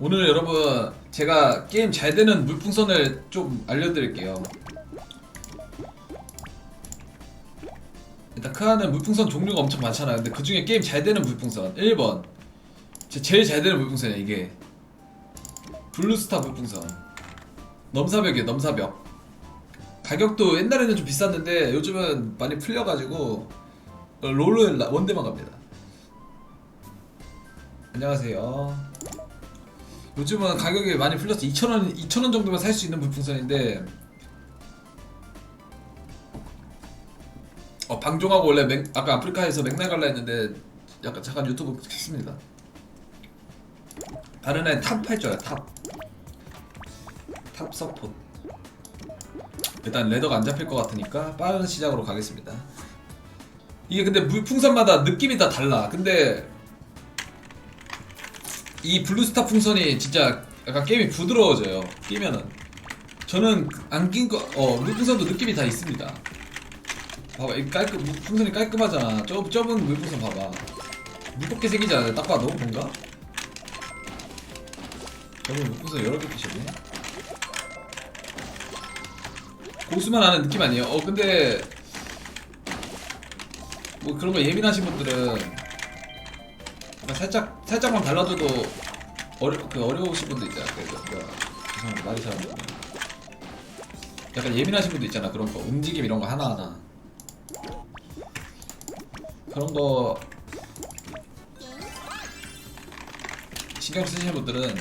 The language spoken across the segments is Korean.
오늘 여러분 제가 게임 잘 되는 물풍선을 좀 알려드릴게요. 일단 크아는 물풍선 종류가 엄청 많잖아요. 근데 그 중에 게임 잘 되는 물풍선 1번 제 제일 잘 되는 물풍선이야 이게 블루스타 물풍선 넘사벽이에요 넘사벽 가격도 옛날에는 좀 비쌌는데 요즘은 많이 풀려가지고 어, 롤은 라- 원대만 갑니다. 안녕하세요. 요즘은 가격이 많이 풀려서 2,000원, 2,000원 정도면 살 수 있는 물풍선인데 어, 방종하고 원래 맥, 아까 아프리카에서 맥날 갈라 했는데 약간 잠깐 유튜브 켰습니다. 다른 애는 줄 알아요, 탑. 탑 서폿. 일단 레더가 안 잡힐 것 같으니까 빠른 시작으로 가겠습니다. 이게 근데 물풍선마다 느낌이 다 달라. 근데 이 블루스타 풍선이 진짜 약간 게임이 부드러워져요. 끼면은 저는 안 낀 거, 어 물풍선도 느낌이 다 있습니다. 봐봐, 이 깔끔 풍선이 깔끔하잖아. 좁 좁은 물풍선 봐봐. 무겁게 생기지 않아요? 딱 봐도 뭔가. 저분 물풍선 여러 개 끼시네. 고수만 아는 느낌 아니에요? 어 근데 뭐 그런 거 예민하신 분들은 약간 살짝 살짝만 달라져도 어려 그 어려우신 분도 있잖아. 그 뭐야 죄송합니다 말이 잘안 되네. 약간 예민하신 분도 있잖아. 그런 거 움직임 이런 거 하나 하나 그런 거 신경 쓰시는 분들은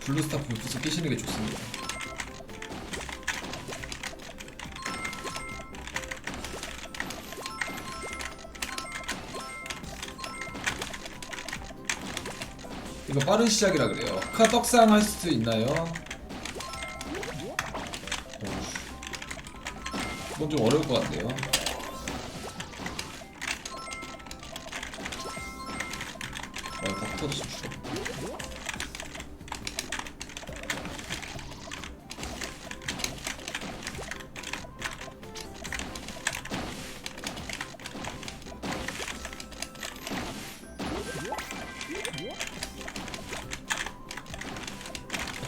블루스타 불프스 끼시는 게 좋습니다. 이거 빠른 시작이라 그래요. 카 떡상 할 수 있나요? 이건 좀 어려울 것 같네요. 어, 다 터졌어.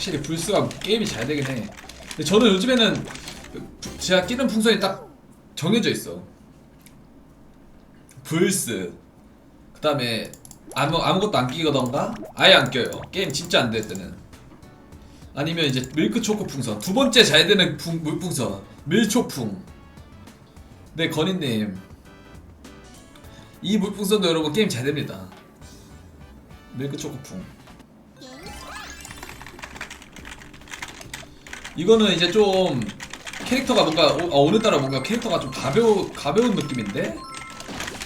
확실히 불스가 게임이 잘 되긴 해. 근데 저는 요즘에는 제가 끼는 풍선이 딱 정해져 있어. 불스. 그 다음에 아무, 아무것도 안 끼거던가 아예 안 껴요. 게임 진짜 안 될 때는. 아니면 이제 밀크 초코 풍선. 두 번째 잘 되는 풍, 물풍선. 밀초풍. 네, 건희님. 이 물풍선도 여러분 게임 잘 됩니다. 밀크 초코풍. 이거는 이제 좀 캐릭터가 뭔가 오, 아, 오늘따라 뭔가 캐릭터가 좀 가벼우 가벼운 느낌인데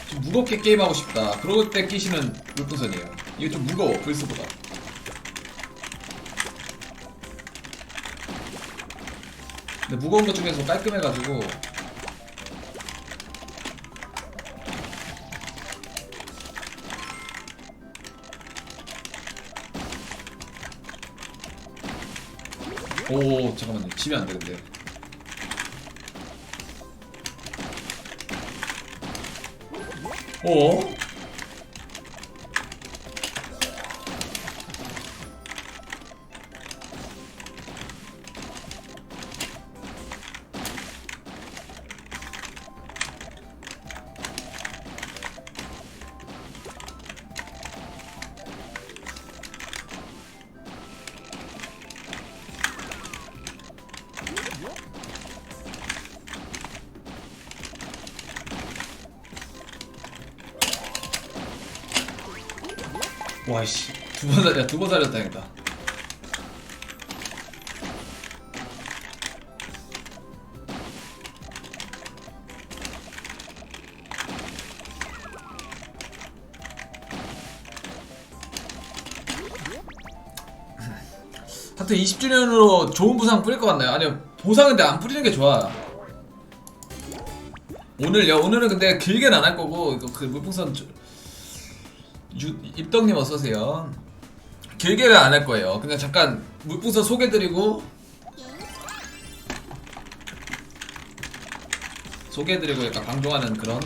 좀 무겁게 게임하고 싶다. 그럴 때 끼시는 물풍선이에요. 이게 좀 무거워 불스보다. 근데 무거운 것 중에서 깔끔해가지고 오 잠깐만요 집이 안 되는데 어? 와이씨 두 번 살려 두번 살렸다 했다 하여튼 20주년으로 좋은 부상 뿌릴 것 같나요? 아니요 보상은 근데 안 뿌리는 게 좋아 오늘요? 오늘은 근데 길게는 안 할 거고 그 물풍선 입덕님 어서 오세요. 길게는 안 할 거예요? 그냥 잠깐 물풍선 소개드리고 소개해드리고 약간 방종하는 그런.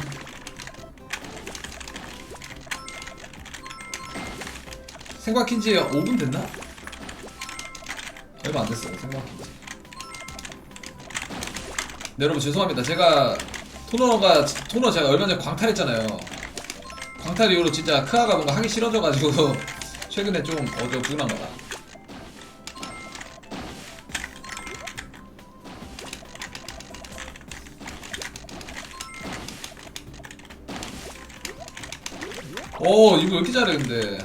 생각 킨 지 5분 됐나? 얼마 안 됐어요 생각해 네, 여러분 죄송합니다. 제가 토너가 토너 제가 얼마 전에 광탈했잖아요 광탈 이후로 진짜 크아가 뭔가 하기 싫어져가지고 최근에 좀 어저 불운한 거다. 오 이거 왜 이렇게 잘해 근데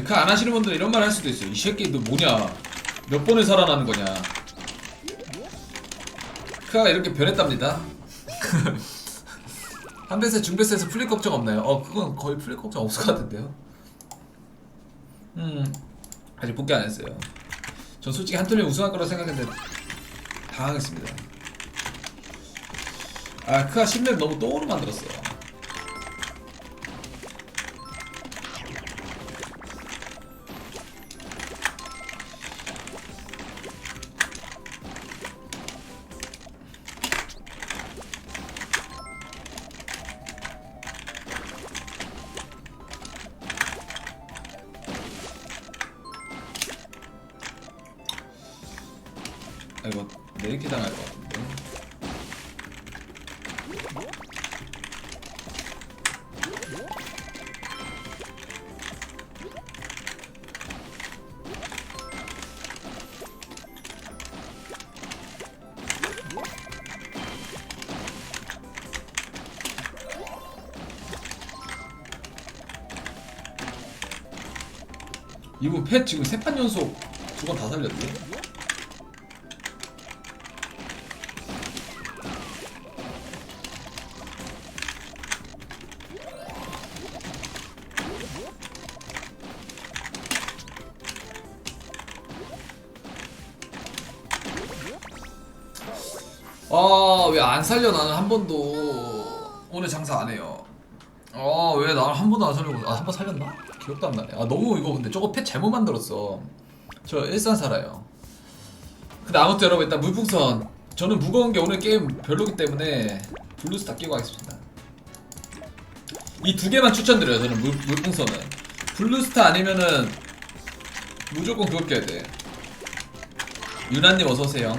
이제 그안 하시는 분들은 이런 말 할 수도 있어요. 이 새끼 너 뭐냐? 몇 번을 살아나는 거냐? 크아가 이렇게 변했답니다. 한배세 중배세에서 풀릴 걱정 없나요? 어 그건 거의 풀릴 걱정 없을 것 같은데요. 음 아직 복귀 안 했어요. 전 솔직히 한 turn 우승할 거라 생각했는데 당황했습니다. 아 크아 10렙 너무 똥으로 만들었어. 아 이거 내리기 당할 것 같은데. 이분 펫 지금 세 판 연속 두 번 다 살렸네. 안 살려 나는 한 번도 오늘 장사 안 해요. 아왜 나는 한 번도 안 살려고 아 한 번 살렸나? 기억도 안 나네. 아 너무 이거 근데 저거 펫 잘못 만들었어. 저 일산 살아요. 근데 아무튼 여러분 일단 물풍선 저는 무거운 게 오늘 게임 별로기 때문에 블루스타 끼고 하겠습니다. 이 두 개만 추천드려요 저는 물, 물풍선은 블루스타 아니면은 무조건 그거 껴야 돼. 유나님 어서 오세요.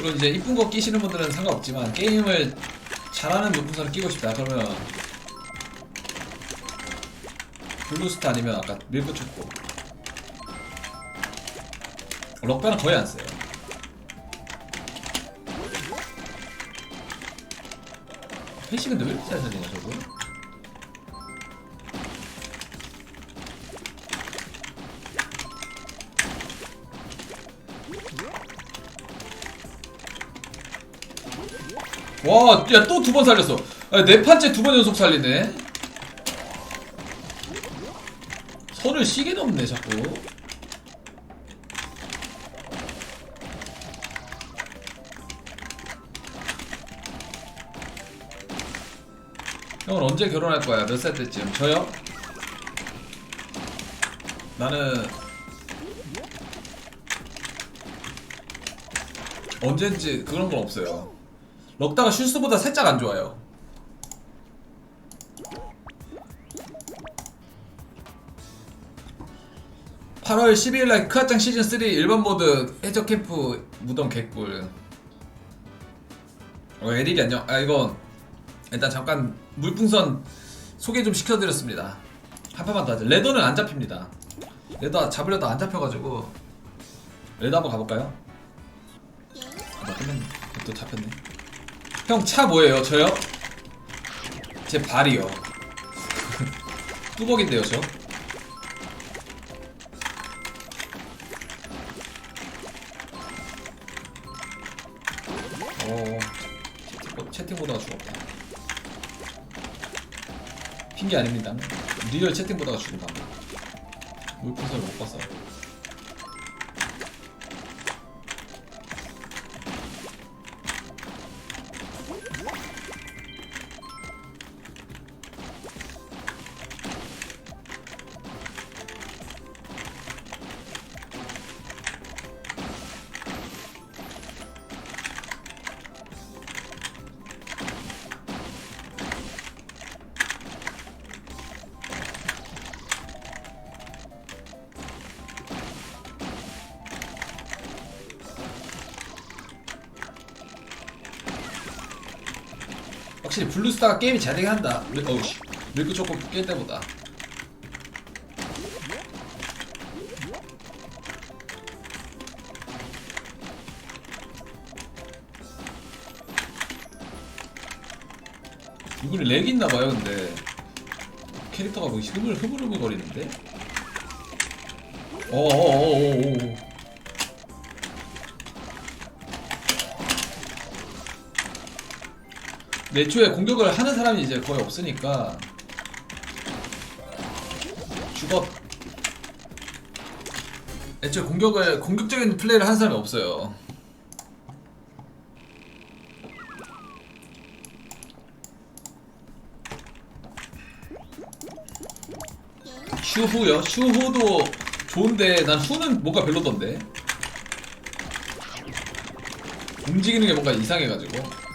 물론 이제 이쁜 거 끼시는 분들은 상관없지만 게임을 잘하는 물풍선을 끼고 싶다. 그러면 블루스타 아니면 아까 밀크 초코. 럭바는 거의 안 써요. 회시 근데 왜 이렇게 잘 살리냐 저거 와, 야, 또 두 번 살렸어. 아, 네 판째 두 번 연속 살리네. 선을 시계 넘네, 자꾸. 형은 언제 결혼할 거야? 몇 살 때쯤? 저요? 나는 언제인지 그런 건 없어요. 럭다가 슈스보다 살짝 안 좋아요. (8월 12일날) 크아짱 시즌3 일반 모드 해적 캠프 무덤 개꿀. 어 에릭이 안녕. 아 이거 일단 잠깐 물풍선 소개 좀 시켜드렸습니다. 한 판만 더 하죠 레더는 안 잡힙니다. 레더 잡으려다 안 잡혀가지고. 레더 한번 가볼까요? 아, 나 끝냈네. 또 잡혔네 형 차 뭐예요? 저요? 제 발이요. 뚜벅인데요, 저. 어, 채팅, 채팅 보다가 죽었다. 핑계 아닙니다. 리얼 채팅 보다가 죽은다 물풍선을 못 봤어 확실히 블루스타가 게임이 잘 되긴 한다. 밀- 어우 씨. 밀크 초코 깰 때보다. 이분이 렉 있나봐요 근데. 캐릭터가 뭐 흐물 흐물흐물 거리는데? 어어어어어 애초에 공격을 하는 사람이 이제 거의 없으니까. 죽어 애초에 공격을 공격적인 플레이를 하는 사람이 없어요. 슈후요? 슈후도 좋은데 난 후는 뭔가 별로던데. 움직이는 게 뭔가 이상해가지고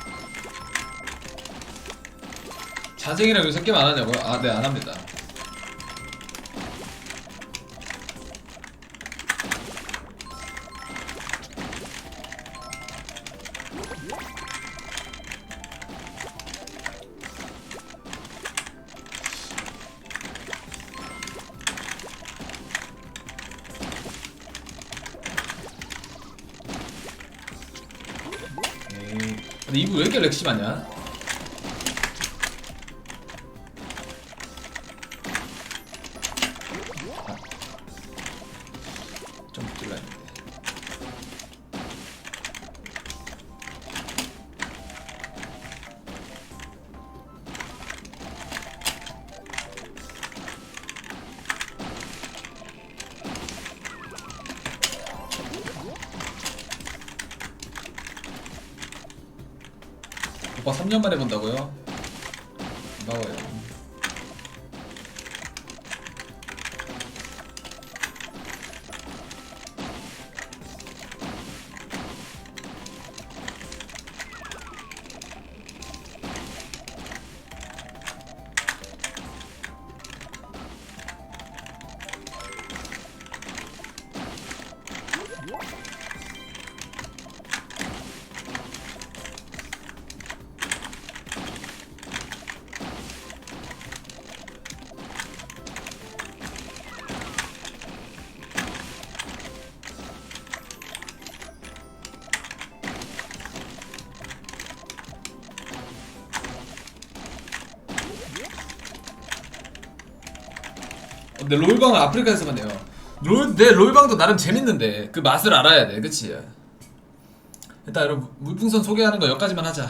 자생이랑 요새 게임 안 하냐고요? 아, 네, 안 합니다. 근데 이분 왜 이렇게 렉 심하냐? 3년 만에 본다고요? 근데 롤방은 아프리카에서만 해요. 롤, 내 롤방도 나름 재밌는데 그 맛을 알아야 돼, 그치? 일단 여러분 물풍선 소개하는 거 여기까지만 하자.